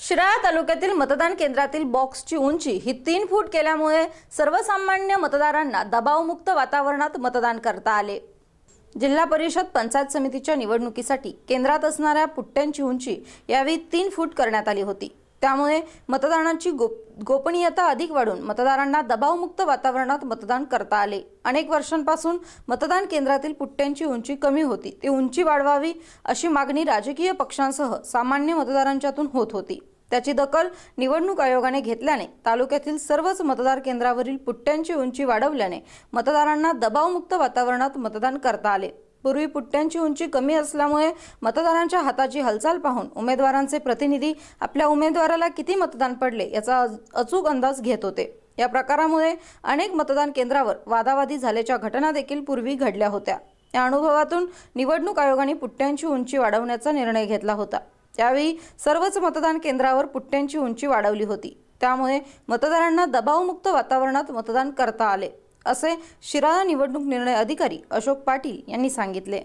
शिराळा तालुक्यातील मतदान केंद्रातील बॉक्सची उंची ही तीन फूट केल्यामुळे सर्वसामान्य मतदारांना दबावमुक्त वातावरणात मतदान करता आले. जिल्हा परिषद पंचायत समितीच्या निवडणुकीसाठी केंद्रात असणाऱ्या पुट्ट्यांची उंची यावेळी तीन फूट करण्यात आली होती. त्यामुळे मतदानाची गोप गोपनीयता अधिक वाढून मतदारांना दबावमुक्त वातावरणात मतदान करता आले. अनेक वर्षांपासून मतदान केंद्रातील पुट्ट्यांची उंची कमी होती. ती उंची वाढवावी अशी मागणी राजकीय पक्षांसह सामान्य मतदारांच्यातून होत होती. त्याची दखल निवडणूक आयोगाने घेतल्याने तालुक्यातील सर्वच मतदार केंद्रावरील पुट्ट्यांची उंची वाढवल्याने मतदारांना दबावमुक्त वातावरणात मतदान करता आले. पूर्वी पुट्ट्यांची उंची कमी असल्यामुळे मतदारांच्या हाताची हालचाल पाहून उमेदवारांचे प्रतिनिधी आपल्या उमेदवाराला किती मतदान पडले याचा अज- अचूक अंदाज घेत होते. या प्रकारामुळे अनेक मतदान केंद्रावर वादावादी झाल्याच्या घटना देखील पूर्वी घडल्या होत्या. या अनुभवातून निवडणूक आयोगाने पुट्ट्यांची उंची वाढवण्याचा निर्णय घेतला होता. त्यावेळी सर्वच मतदान केंद्रावर पुट्ट्यांची उंची वाढवली होती. त्यामुळे मतदारांना दबावमुक्त वातावरणात मतदान करता आले. असे शिराळा निवडणूक निर्णय अधिकारी अशोक पाटील यांनी सांगितले.